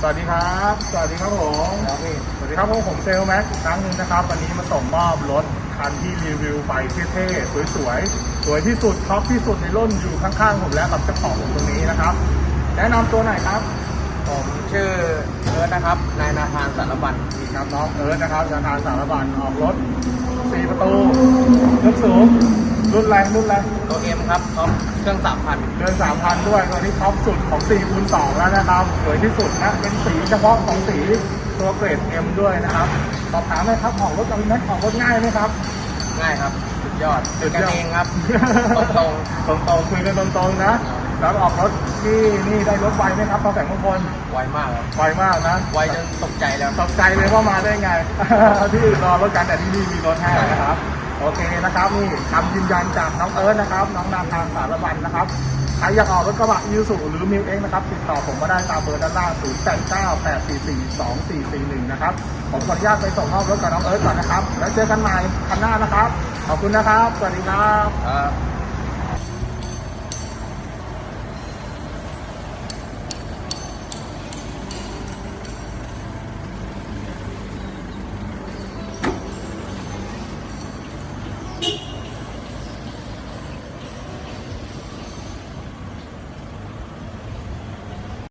สวัสดีครับ สวัสดีครับผมครับพี่สวัสดีครับผมผมเซลลแม็กซ์อีกครั้งหนึ่งนะครับ วันนี้มาส่งมอบรถคันที่รีวิวไปเท่ๆ สวยๆ สวยที่สุดท็อปที่สุดในรุ่นอยู่ข้างๆ ผมแล้วกับเจ้าของผมตรงนี้นะครับ แนะนำตัวหน่อยครับ ผมชื่อเอิร์ธนะครับ นายนาธานสารบันนี่ครับน้องเอิร์ธนะครับธนาคารสารบัญออกรถ 4 ประตูยกสูง รุ่นแรงรุ่นแรงตัวเอ็มครับท็อปเครื่องสามพันเดิน3,000ด้วยตัวนี้ท็อปสุดของ4คูณ2แล้วนะครับสวยที่สุดนะเป็นสีเฉพาะของสีตัวเกรด M ด้วยนะครับสอบถามเลยครับของรถเอาแม็กของรถง่ายไหมครับ ง่ายครับสุดยอดสุเป็นดยอดกันเองครับตรงตรงๆคุยกันตรงๆนะแล้วออกรถที่นี่ได้รถไวไหมครับตอนแต่งมงคลๆไวมากครับไวมากนะไวจนตกใจแล้วตกใจเลยว่ามาได้ไงที่อื่นรอรถกันแต่ที่นี่มีรถให้นะครับ โอเคนะครับนี่คำยืนยันจากน้องเอิร์ธนะครับ น้องนาทางสารบัญนะครับใครอยากออกรถกระบะยูสุหรือมิวเอ็กนะครับ ติดต่อผมมาได้ตามเบอร์ด้านล่าง0 8 9 8 4 4 2 4 4 1 นะครับ ผมขออนุญาตไปส่งมอบรถกับน้องเอิร์ธก่อนนะครับ แล้วเจอกันใหม่คันหน้านะครับ ขอบคุณนะครับ สวัสดีครับ